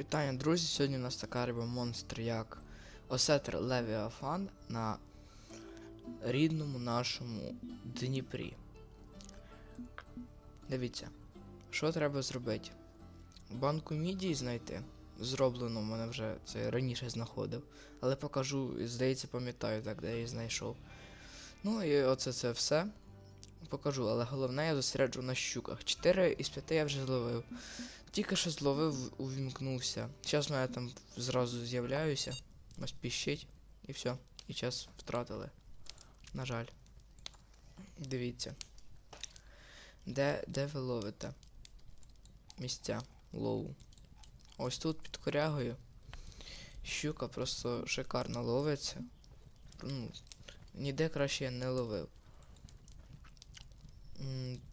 Вітання, друзі! Сьогодні у нас така риба монстр, як Осетр Левіафан на рідному нашому Дніпрі. Дивіться, що треба зробити? Банку мідії знайти. Зроблено в мене вже це раніше знаходив. Але покажу, здається, пам'ятаю так, де я її знайшов. Ну і оце це все. Покажу, але головне я зосереджу на щуках. 4 із 5 я вже зловив. Тільки що зловив, увімкнувся. Зараз мене там зразу з'являюся. Ось піщить. І все. І час втратили. На жаль. Дивіться. Де, де ви ловите? Місця лову. Ось тут під корягою. Щука просто шикарно ловиться. Ну, ніде краще я не ловив.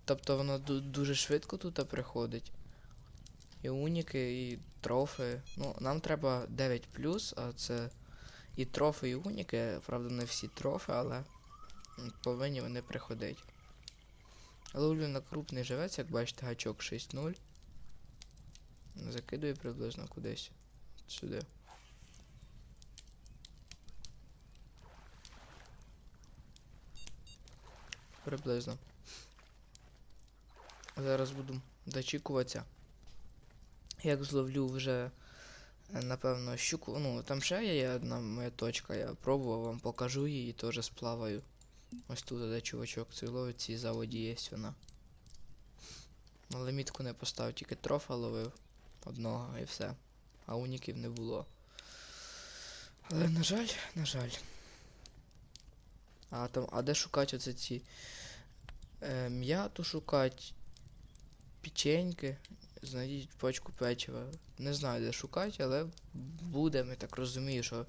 Тобто воно дуже швидко тут приходить. І уніки, і трофи. Ну, нам треба 9 а це і трофи, і уніки. Правда, не всі трофи, але повинні вони приходити. Ловлю на крупний живець, як бачите, гачок 6.0. Закидую приблизно кудись. Сюди. Приблизно. Зараз буду дочікуватися. Як зловлю вже, е, напевно, щуку. Ну, там ще є одна моя точка, я пробував, вам покажу її, теж сплаваю. Ось тут, де чувачок цей ловить, цій заводі є вона. Але мітку не поставив, тільки трофа ловив одного і все. А уніків не було. Але на жаль, на жаль. А там, а де шукати оце ці е, м'яту шукати, печеньки, знайдіть пачку печива. Не знаю, де шукати, але буде, я так розумію, що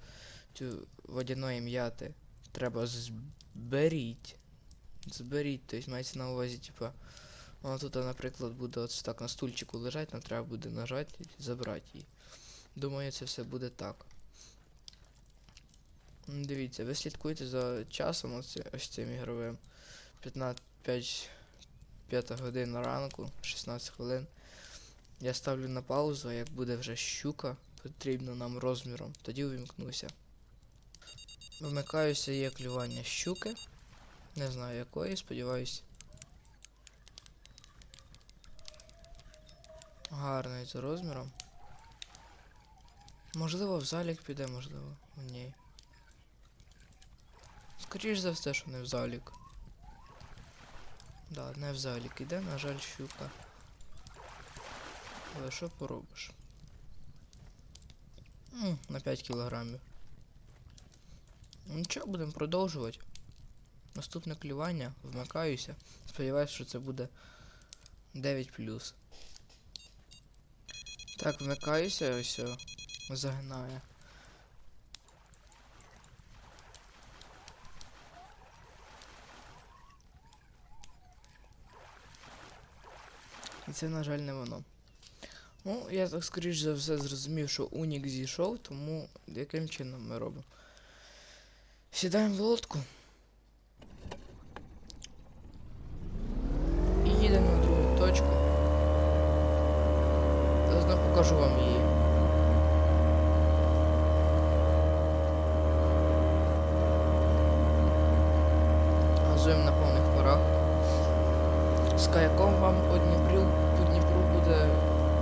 цю водяної м'яти треба зберіть. Зберіть, тобто мається на увазі, типа, вона тут, наприклад, буде от так на стульчику лежать, нам треба буде нажати і забрати її. Думаю, це все буде так. Дивіться, ви слідкуйте за часом ось, ось цим ігровим. 15, 5, 5 година ранку, 16 хвилин. Я ставлю на паузу, а як буде вже щука, потрібно нам розміром, тоді увімкнуся. Вимикаюся, є клювання щуки. Не знаю якої, сподіваюсь. Гарний за розміром. Можливо, в залік піде, можливо, ні. Скоріш за все, що не в залік. Да, не в залік іде, на жаль, щука. Але що поробиш? М, на 5 кілограмів. Нічого, будемо продовжувати. Наступне клювання, вмикаюся. Сподіваюсь, що це буде 9 Так, вмикаюся, ось загинає. І це, на жаль, не воно. Ну, я так скоріш за все зрозумів, що Унік зійшов, тому яким чином ми робимо? Сідаємо в лодку. І їдемо на другу точку. Заодно покажу вам її. Газуємо на повних парах. З каяком вам по Дніпру, по Дніпру буде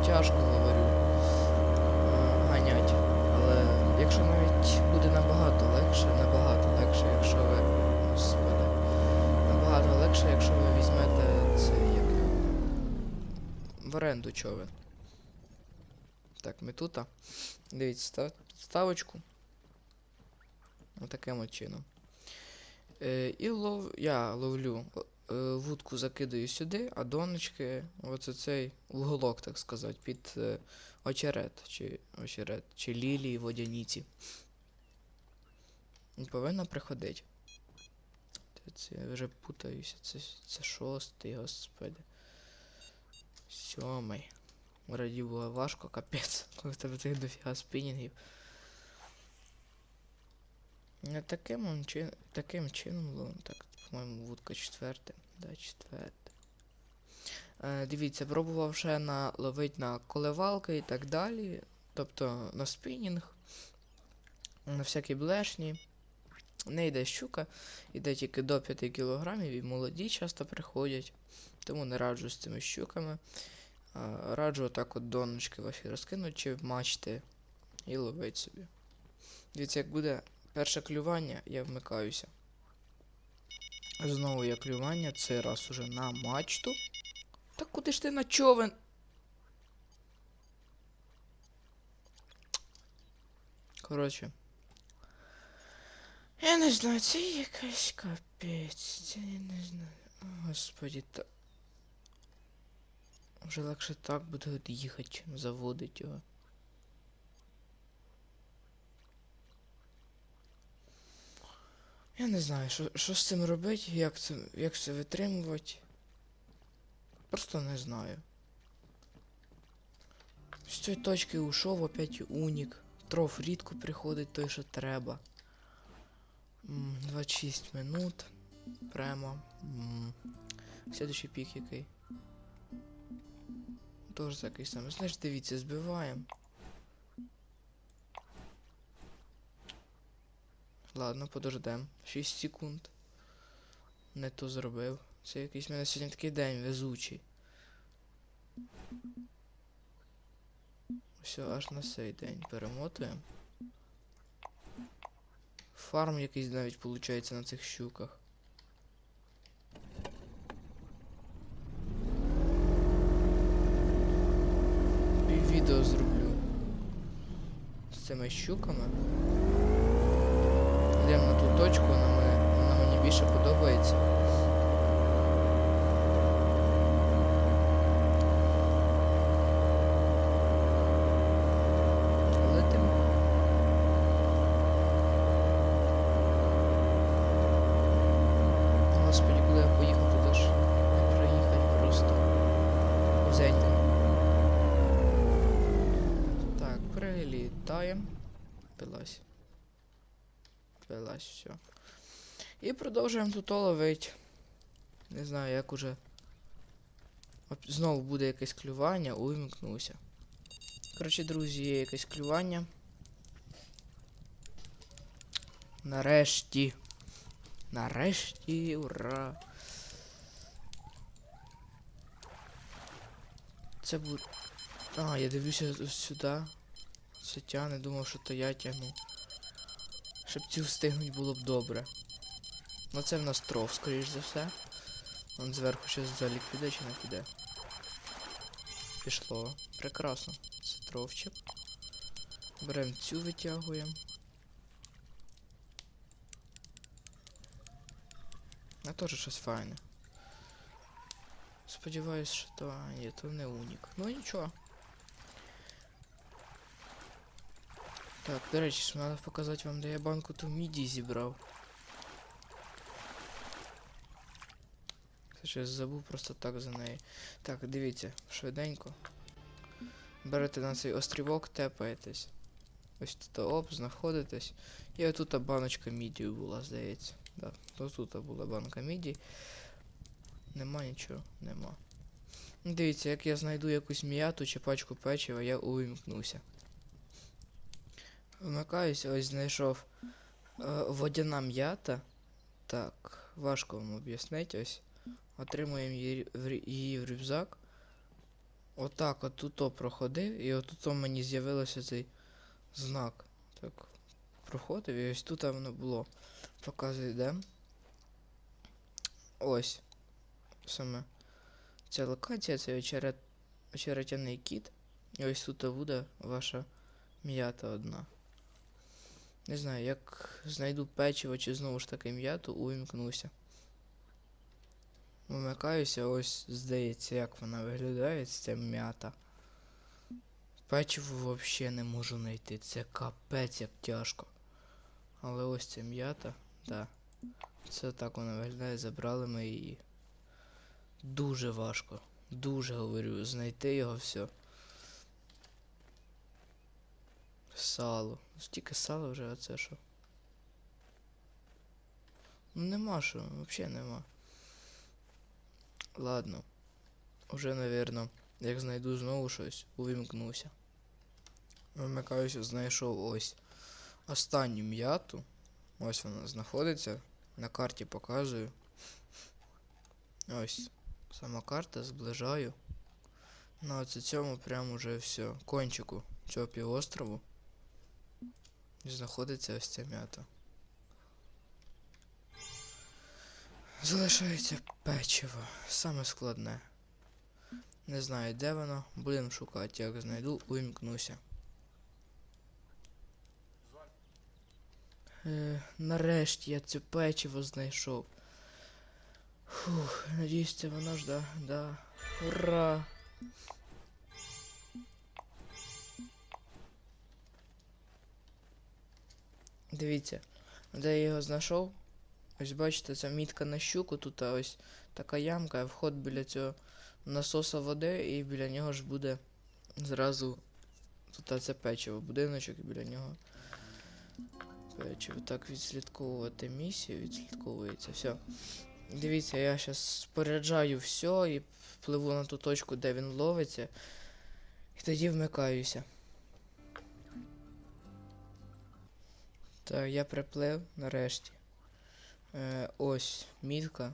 тяжко, говорю, е, ганять. Але якщо навіть буде набагато легше, набагато легше, якщо ви. Господи. Набагато легше, якщо ви візьмете це як. його, Оренду човен. Так, ми тут. Дивіться, став, ставочку. Отаким от чином. Е, і лов... я ловлю е, вудку закидаю сюди, а донечки, оце цей уголок, так сказати, під е, очерет, чи очерет, чи лілії водяніці. Повинна приходити. Це я вже путаюся, це, це шостий, господи. Сьомий. Раді було важко, капець, коли в тебе тих дофіга спінінгів. Не таким, он чин... таким чином ловим. Так, по-моєму, вудка четверта. Да, четверта. Е, дивіться, пробував ще на ловить на коливалки і так далі. Тобто на спінінг, на всякі блешні. Не йде щука, йде тільки до 5 кілограмів, і молоді часто приходять. Тому не раджу з цими щуками. Раджу отак от донечки ваші розкинути чи в мачти і ловить собі. Дивіться, як буде перше клювання, я вмикаюся. Знову є клювання, цей раз уже на мачту. Та куди ж ти на човен? Коротше. Я не знаю, це якась капець. Це я не знаю. О, Господі, та. Вже легше так буде їхати, чим заводить його. Я не знаю, що, що з цим робити, як це, як це витримувати. Просто не знаю. З цієї точки ушов, опять унік. Троф рідко приходить той, що треба. М, 26 минут. Прямо. Слідуючий пік який. Тоже такий самий. Знаєш, дивіться, збиваємо. Ладно, подождем. 6 секунд. Не то зробив. Це якийсь мене сьогодні такий день везучий. Все, аж на цей день перемотуємо. Фарм якийсь навіть виходить на цих щуках. Відео зроблю з цими щуками. Йдемо на ту точку, вона, мені, вона мені більше подобається. Летим. Господи, куди я поїхав, туди ж не проїхати просто. Узенько. Так, прилітаємо. Пилась. Пилась, все. І продовжуємо тут ловити. Не знаю, як уже. Знову буде якесь клювання, увімкнувся. Коротше, друзі, є якесь клювання. Нарешті. Нарешті, ура. Це буде. А, я дивлюся сюди. Це тяне, думав, що то я тягну. Щоб цю встигнуть було б добре. Ну це в нас троф, скоріш за все. Вон зверху щось взагалі піде чи не піде. Пішло. Прекрасно. Це тровчик. Беремо цю витягуємо. А теж щось файне. Сподіваюсь, що то. А, ні, то не унік. Ну нічого. Так, до речі, треба показати вам, де я банку ту міді зібрав. Щось забув просто так за неї. Так, дивіться, швиденько. Берете на цей острівок, тепаєтесь. Ось тут оп, знаходитесь. І отут баночка міді була, здається. Да, тут була банка міді. Нема нічого, нема. Ну, Дивіться, як я знайду якусь м'яту чи пачку печива, я увімкнуся. Вмикаюся, ось знайшов е, водяна м'ята. Так, важко вам об'яснити ось. Отримуємо її, її в рюкзак. Отак от тут проходив, і отут мені з'явився цей знак. Так, проходив, і ось тут воно було. Показує, де. Ось. Саме. Ця локація, це очерет... очеретяний кіт. І ось тут буде ваша м'ята одна. Не знаю, як знайду печиво чи знову ж таки м'яту, увімкнуся. Вмикаюся, ось здається, як вона виглядає, ця м'ята. Печиво взагалі не можу знайти. Це капець як тяжко. Але ось ця м'ята, да. Це так вона виглядає, забрали ми її. Дуже важко. Дуже говорю, знайти його все. Сало. Стільки сала вже, а це що? Ну нема що, взагалі нема. Ладно. Уже, навірно, як знайду знову щось, увімкнуся. Вимикаюся, знайшов ось останню м'яту. Ось вона знаходиться. На карті показую. Ось. Сама карта зближаю. На оце цьому прям уже все. Кончику цього півострову. Знаходиться ось ця м'ята. Залишається печиво. Саме складне. Не знаю, де воно. Будемо шукати. Як знайду, увімкнуся. Е, нарешті я це печиво знайшов. Фух, надіюсь, це воно ж, да, да. Ура! Дивіться, де я його знайшов. Ось бачите, це мітка на щуку, тут а ось така ямка, вход біля цього насоса води, і біля нього ж буде зразу тут це печиво, будиночок і біля нього. Печиво. Так, відслідковувати місію, відслідковується. Все. Дивіться, я зараз споряджаю все і пливу на ту точку, де він ловиться. І тоді вмикаюся. Так, я приплив нарешті. Е, ось мітка.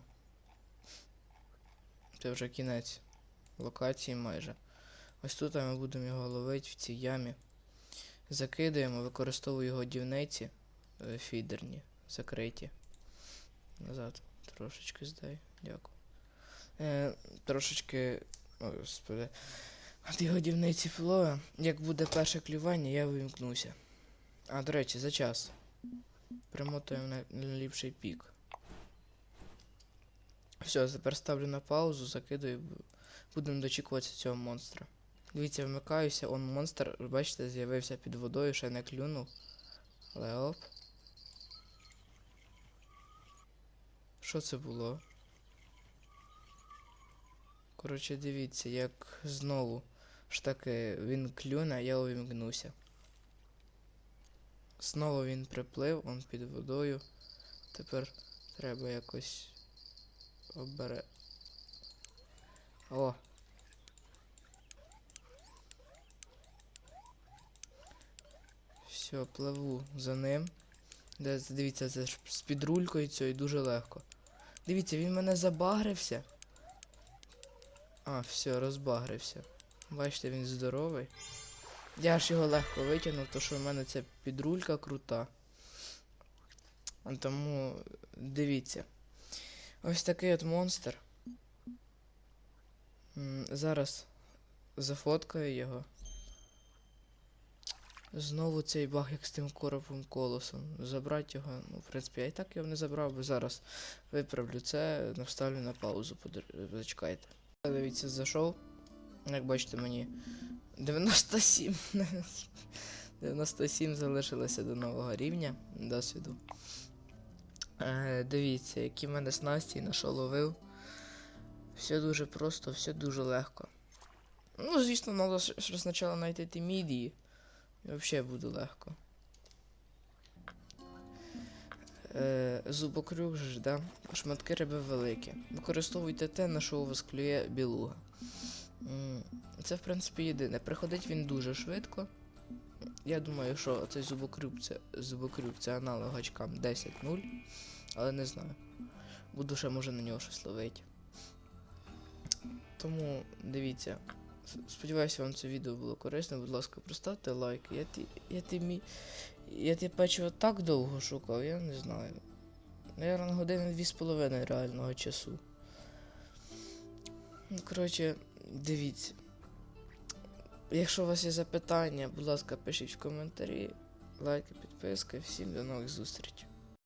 Це вже кінець локації майже. Ось тут ми будемо його ловити в цій ямі. Закидаємо, використовую годівниці е, фідерні, закриті. Назад трошечки здай, дякую. Е, трошечки. Ой, господи. А ті годівниці флоя. Як буде перше клювання, я вимкнуся. А, до речі, за час. Примотуємо на, на пік. Все, тепер ставлю на паузу, закидаю. Будемо дочікуватися цього монстра. Дивіться, вмикаюся, он монстр, бачите, з'явився під водою, ще не клюнув. Але оп. Що це було? Коротше, дивіться, як знову ж таки він клюне, я увімкнуся. Знову він приплив, он під водою. Тепер треба якось обере. О! Все, пливу за ним. Де, дивіться, це ж з підрулькою цією дуже легко. Дивіться, він мене забагрився. А, все, розбагрився. Бачите, він здоровий. Я ж його легко витягнув, то що в мене ця підрулька крута. Тому дивіться. Ось такий от монстр. Зараз зафоткаю його. Знову цей баг, як з тим коровим колосом. Забрати його, ну, в принципі, я і так його не забрав, бо зараз виправлю це, вставлю на паузу, подр- зачекайте. Дивіться, зайшов. Як бачите, мені 97. 97 залишилося до нового рівня досвіду. Е, дивіться, які в мене снасті на що ловив. Все дуже просто, все дуже легко. Ну, звісно, треба спочатку знайти ті мідії. Взагалі буде легко. Е, зубокрюк ж, да? Шматки риби великі. Використовуйте те, на що у вас клює білуга. Це, в принципі, єдине. Приходить він дуже швидко. Я думаю, що цей зубокрюк це, зубокрюк це аналог гачкам 10-0, але не знаю. Буду ще може на нього щось ловити. Тому дивіться. Сподіваюся, вам це відео було корисно. Будь ласка, проставте лайк. Я ті, я ті мі... Я ті печиво так довго шукав, я не знаю. Наверно, години дві з половиною реального часу. Ну, коротше, дивіться. Якщо у вас є запитання, будь ласка, пишіть в коментарі. Лайки, підписки. Всім до нових зустрічей.